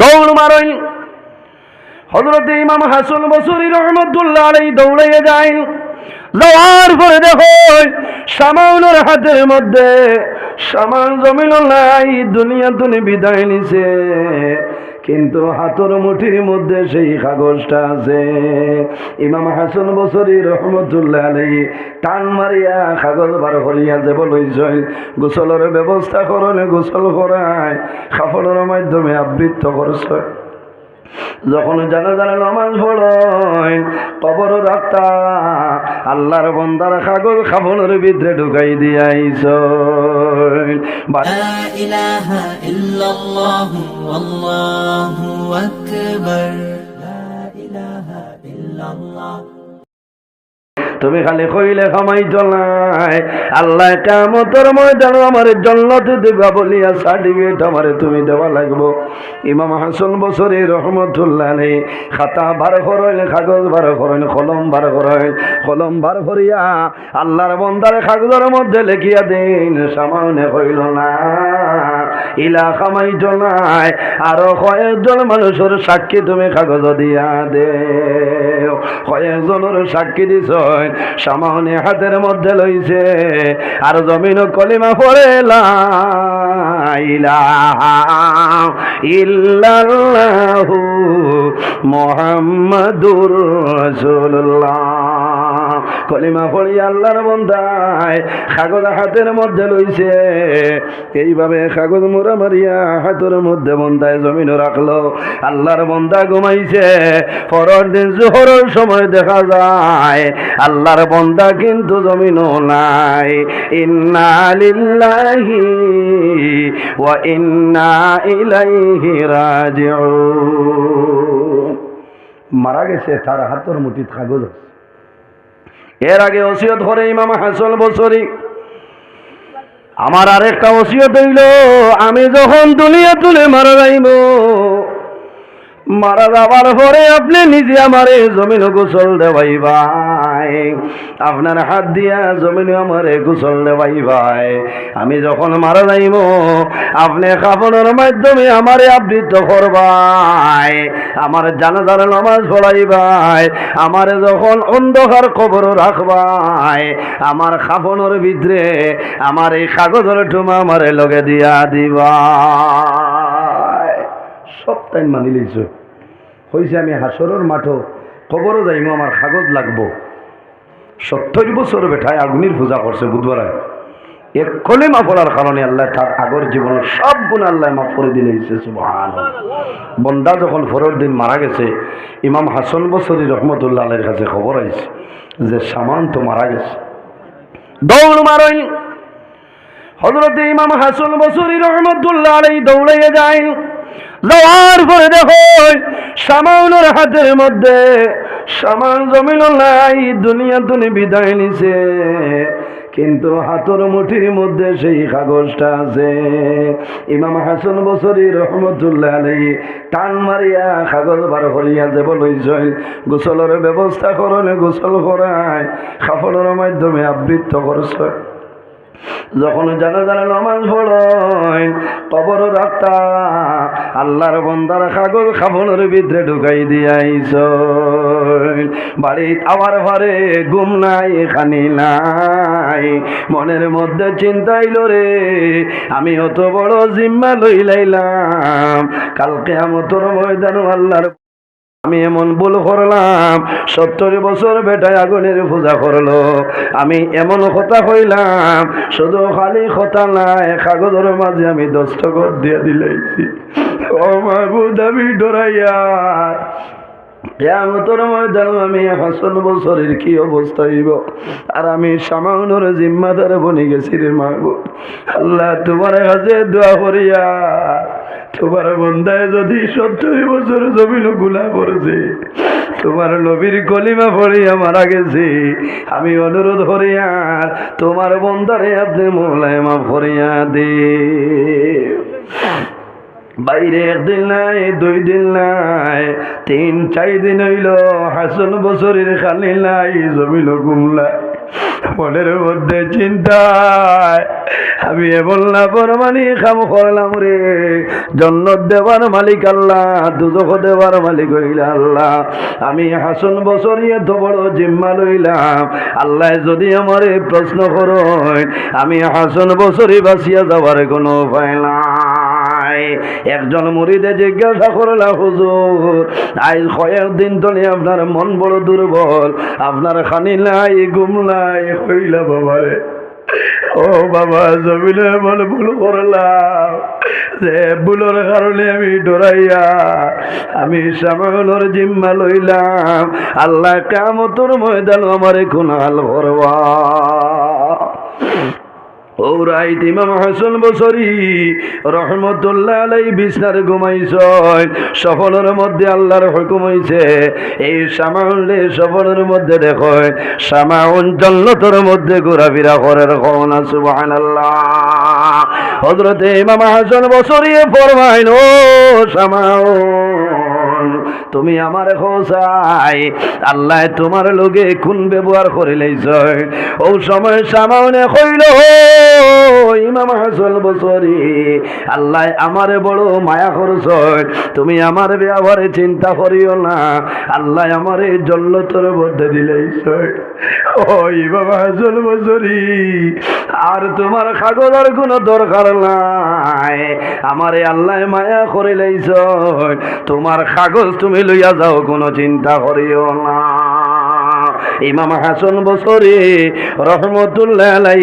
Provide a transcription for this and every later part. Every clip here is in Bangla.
দৌড় মারই হজরত ইমাম হাসুল বসুরি রহমতুল্লাহ আলাই দৌড়ে যায়। যাওয়ার পরে দেখো হাতের মধ্যে সামান জমিল নাই দুনিয়া তুমি বিদায় নিছে। কিন্তু হাতর মুঠির মধ্যে সেই কাগজটা আছে। ইমাম হাসান বসরি রহমতুল্লাহ আলী টান মারিয়া কাগজ বার করিয়া যে বলইছই গোসলের ব্যবস্থা করলে গোসল করায় কাপড়ের মাধ্যমে আবৃত্ত করছ যখন জানে নমাজ পড়ে কবর রাখতা আল্লাহর বন্দার কাগজ খাবনের বিদ্রে ঢুকাই দিয়ে আইস। আল্লাহু আকবার। লা ইলাহা ইল্লাল্লাহ। তুমি খালি কইলে খামাই চলাই আল্লাহ কামতর ময়দান আমার জন্নত দিবা বলিয়া সার্টিফিকেট আমারে তুমি দেওয়া লাগবো। ইমাম হাসান বছরে রহমতুল্লাহ, খাতা বার করেন, কাগজ বার করেন, কলম বার করেন, কলম বার করিয়া আল্লাহর বন্দার কাগজের মধ্যে লিখিয়া দিন সামানে হইল না। ইলা খামাই চলাই আরও কয়েকজন মানুষের সাক্ষী তুমি কাগজ দিয়া দে কয়েকজনের সাক্ষী দিছ সামানে হাতের মধ্যে লইছে, আর জমিন কলিমা পড়ে ইল্লাল্লাহু মুহাম্মাদুর কলিমা পড়ি আল্লাহর বন্দায়, কাগজ হাতের মধ্যে লইছে। এইভাবে কাগজ মোরা মারিয়া হাতের মধ্যে বন্দায় জমিন রাখল। আল্লাহর বন্দা ঘুমাইছে। পরের দিন জোহরের সময় দেখা যায়, আল্লাহর বন্দা কিন্তু জমিনও নাই। ইন্না লিল্লাহি ওয়া ইন্না ইলাইহি রাজিউন। মারা গেছে তার হাতের মুঠিত কাগজ। এর আগে ওসিয়ত করে ইমাম হাসন বছরি আমার আরেকটা ওসিয়ত হইল আমি যখন দুনিয়া তুলে মারা যাইব, মারা যাবার পরে আপনি নিজে আমারে জমিন গোসল দেবাই ভাই, আপনার হাত দিয়া জমিন আমারে গোসল দেবাই ভাই। আমি যখন মারা যাইব, আপনি কাপড়ের মাধ্যমে আমারে আবৃত করবাই। আমার জানাজার নামাজ পড়াই ভাই, আমারে যখন অন্ধকার খবর রাখবাই, আমার কাপড়ের ভিতরে আমার এই কাগজের টুমা আমারে লগে দিয়া দিবা সব টাইম মানি লইছ। হয়েছে আমি হাসরের মাঠো খবরও যাইমো আমার কাগজ লাগবো। সত্তর বছর বেঠায় আগুনির পূজা করছে বুধবার। এক্ষণে মা পড়ার কারণে আল্লাহ তার আগর জীবনের সব গুণ আল্লাহ মাফ করে দিলে বন্দা যখন ফরের দিন মারা গেছে, ইমাম হাসান বসরি রহমতুল্লাহ আলের কাছে খবর আইছে যে সামান তো মারা গেছে। দৌড় মারই হজরত ইমাম হাসান বসরি রহমতুল্লাহ আলাই দৌড়ে যায়। যাওয়ার পরে দেখো সামাউনের হাতের মধ্যে সামান জমিল নাই, দুনিয়া তুমি বিদায় নিছে। কিন্তু হাতর মুঠির মধ্যে সেই কাগজটা আছে। ইমাম হাসান বসরি রহমতুল্লাহ আলাই টান মারিয়া কাগজ বার করিয়া যে বলইছই গোসলের ব্যবস্থা করলে গোসল করায় কাপড়ের মাধ্যমে আবৃত্ত করছ। যখন জানা জানা নমাজ পড়য় কবর রাখতা আল্লাহর বন্দার কাগজ খাবনের ভিতরে ঢুকাই দিয়াইছ বাড়ি আবার ঘরে ঘুম নাই, খানি নাই। মনের মধ্যে চিন্তাইল রে আমি অত বড় জিম্মা লই লাইলাম। কালকে আমতর ময়দান আল্লাহর আমি এমন ভুল করলাম, সত্তর বছর বেটায় আগুনের পূজা করল। আমি এমন কথা কইলাম, শুধু খালি কথা নাই, কাগজের মাঝে আমি দস্তখত দিয়ে দিলাইছি। ও মাহবুদ আমি ডরাইয়া কেমতর ময়দান আমি হাসন বছরের কি অবস্থা হইব? আর আমি সামাউনের জিম্মাদার বনে গেছি রে মাহবুদ আল্লাহ, তোমার কাছে দোয়া করিয়া তোমার বন্ধায় যদি সত্তর বছর জমিনগুলা করেছে তোমার নবীর কলিমা পড়িয়া মারা গেছে, আমি অনুরোধ করিয়া তোমার বন্ধারে আপনি মোলায় মা ফরিয়া দে। বাইরে একদিন নাই, দুই দিন নাই, তিন, চার দিন হইল, হাসন বছরের খালি নাই জমিল গুমলা। মনের মধ্যে চিন্তায় আমি এমন না পরমানি খাম করলাম রে। জন্নত দেবার মালিক আল্লাহ, দুদক দেবার মালিক হইলা আল্লাহ। আমি হাসন বছরই এত বড় জিম্মা লইলাম। আল্লাহ যদি আমার প্রশ্ন করো আমি হাসন বছরই বাঁচিয়া যাবার কোনো উপায় একজন মুড়িদে জিজ্ঞাসা করলা, হুজুর, আজ কয়েকদিন ধরে আপনার মন বড় দুর্বল, আপনার খানি নাই, ঘুম নাই, হইলা বাবারে ও বাবা, জমিনে এমন ভুল করলাম যে ভুলের কারণে আমি ডরাইয়া, আমি সামানোর জিম্মা লইলাম। আল্লাহ কামতর ময়দান আমার খুনাল ভরবা ও রাইত ইমাম হাসান বসরি রহমতুল্লাহ আলাই বিছনার ঘুমাইছয়। সফলের মধ্যে আল্লাহর হুকুম হইছে, এই সামাউলে সফলের মধ্যে দেখো সামাউন জন্নতর মধ্যে ঘোরাফেরা করার কনা সুবহানাল্লাহ। হযরতে ইমাম হাসান বসরি ফরমাইন ও সামাউন তুমি আমার খোসাই আল্লাহ তোমার লগে খুন ব্যবহার করে লইছ ও সময় সামাউনে কইল ইমাম হাসান বসরি। আল্লাহ আমারে বড় মায়া করছ। তুমি আমার ব্যবহারে চিন্তা করিও না। আল্লাহ আমারে জল্লতর মধ্যে দিলেইছ ও ইমাম হাসান বসরি, আর তোমার কাগজের কোনো দরকার নাই। আমারে আল্লাহ মায়া করে লইছ তোমার কাগজ তুমি লইয়া যাও কোনো চিন্তা করিও না। ইমাম হাসান বছরে রহমতুল্লাহ আলাই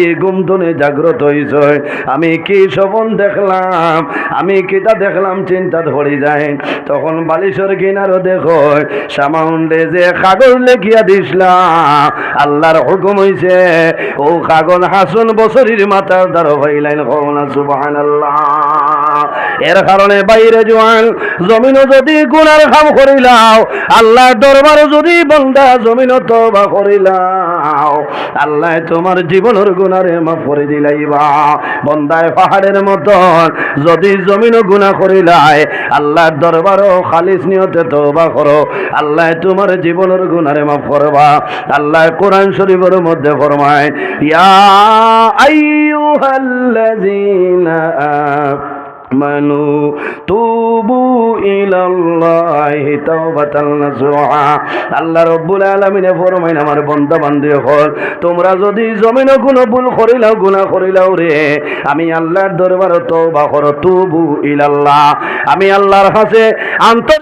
জাগ্রত হইছে। আমি কি সপন দেখলাম? আমি কিতা দেখলাম? চিন্তা ধরে যায়। তখন বালিশর কিনারও দেখো, সামাউন্ডে যে কাগজ লেখিয়া দিসলাম আল্লাহর হুকুম হইছে, ও কাগজ হাসন বছরের মাথার দ্বারা হইলেন কমনা সুবাহান এর কারণে বাইরে জোয়ান, জমিনও যদি গুনার কাম করিলাও আল্লাহ দরবার যদি বন্দা জমিনও তবা করিলাও আল্লাহ তোমার জীবনের গুনারে মাফ করে দিলাইবা। বন্দায় পাহাড়ের মতন যদি জমিনও গুণা করিলাই আল্লাহর দরবারও খালিস নিয়তে তবা করো। আল্লাহ তোমার জীবনের গুনারে মাফ করবা। আল্লাহ কোরআন শরীফের মধ্যে ফরমায়, ইয়া আইয়ুহাল্লাযীনা মানু তুবু ইলাল্লাহি তাওবাতান নাসুহা আল্লাহ রব্বুল আলামিনে ফরমাইন, আমার হল, তোমরা যদি জমিনে কোনো ভুল করিলাও গুনাহ করিলাও রে। আমি আল্লাহর দরবারে তওবা করো, তুবু ইলাল্লাহ। আমি আল্লাহর কাছে আন্তরিক